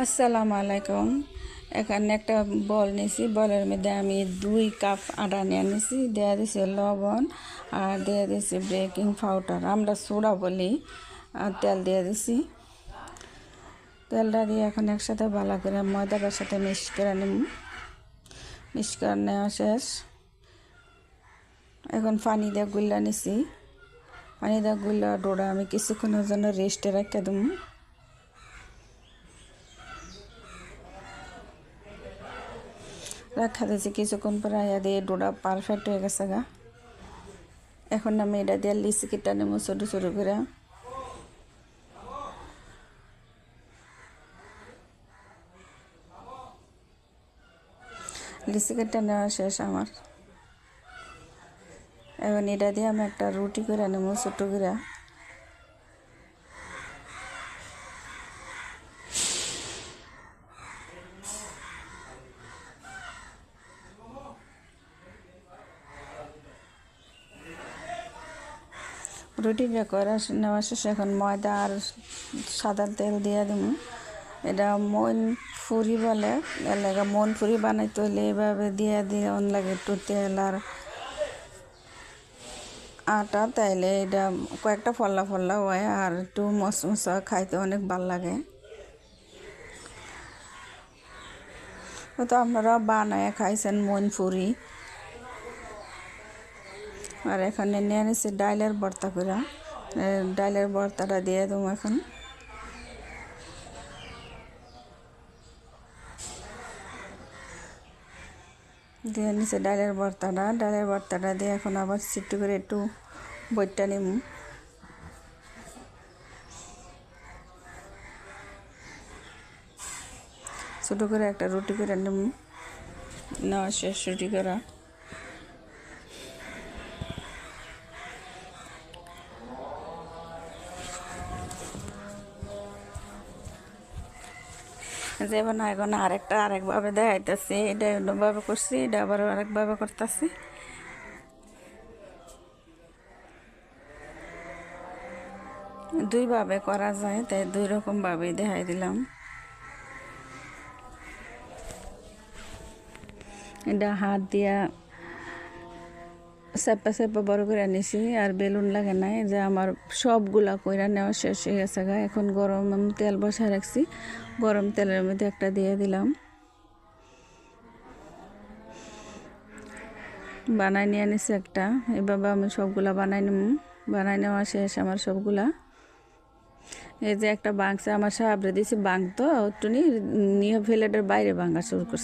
আসসালামু আলাইকুম। এখানে একটা বল নিয়েছি বলের মধ্যে আমি দুই কাপ আটা নিয়ে নিয়েছি দেওয়া দিয়েছি লবণ আর দেওয়া দিয়েছি বেকিং পাউডার। আমরা সোডা বলি আর তেল দিয়ে দিছি। তেলটা দিয়ে এখন একসাথে ভালো করে ময়দাটার সাথে মিক্স করে নিব। মিক্স করে নেওয়া শেষ। এখন পানি দিয়ে গুল্লা নিছি। পানি দিয়ে গুল্লা ডোড়া আমি কিছুক্ষণের জন্য রেস্টে রেখে দেবো। রাখা দিয়েছি কিছুক্ষণ পরে আয়া দিয়ে ডোডা পারফেক্ট হয়ে গেছে গা। এখন আমি এটা দিয়ে লিচি কেটে নেব ছোটো ছোটো করে লিচি নেওয়া শেষ আমার। এখন এটা দিয়ে আমি একটা রুটি করে নেব ছোটো করে। রুটিটা করা নেওয়া শেষে এখন ময়দা আর সাদা তেল দিয়ে দিব এটা মন ফুরি বলে এলাকা মন ফুরি বানাইতে হলে এভাবে দিয়ে দিয়ে অন লাগে একটু তেল আর আটা, তাইলে এটা কয়েকটা ফল্লা ফল্লা হয় আর একটু মশমশা খাইতে অনেক ভালো লাগে। তো আপনারা বানায় খাইছেন মন ফুরি আর এখানে নিয়ে নিছি ডাইলের ভর্তা করে ডাইলের ভর্তাটা দিয়ে দেবো এখন। দিয়ে নিচে ডালের ভর্তাটা ডালের ভর্তাটা দিয়ে এখন আবার সিট্টু করে একটু বইটা নিম। ছোটো করে একটা রুটি করে নিম। নেওয়া শেষ রুটি করা। যেমন এখন আরেকটা আরেকভাবে দেখাইতেছি, এটা অন্যভাবে করছি, এটা আবার আরেকভাবে করতেছি। দুইভাবে করা যায়, তাই দুই রকমভাবে দেখাই দিলাম। এটা হাত দিয়া চেপা চেপা বড় করে নিছি আর বেলুন লাগে নাই, যে আমার সবগুলা কইরা নেওয়া শেষ হয়ে গেছে গা। এখন গরম তেল বসা রাখছি। গরম তেলের মধ্যে একটা দিয়ে দিলাম। বানাই নিয়ে নিছি একটা। এভাবে আমি সবগুলা বানাই নিব বানাই নেওয়া শেষ আমার সবগুলা। এই যে একটা বাংছে আমার সাহায্য দিয়েছি বাং তো একটু নিয়ে ফেলেটার বাইরে ভাঙা শুরু করছে।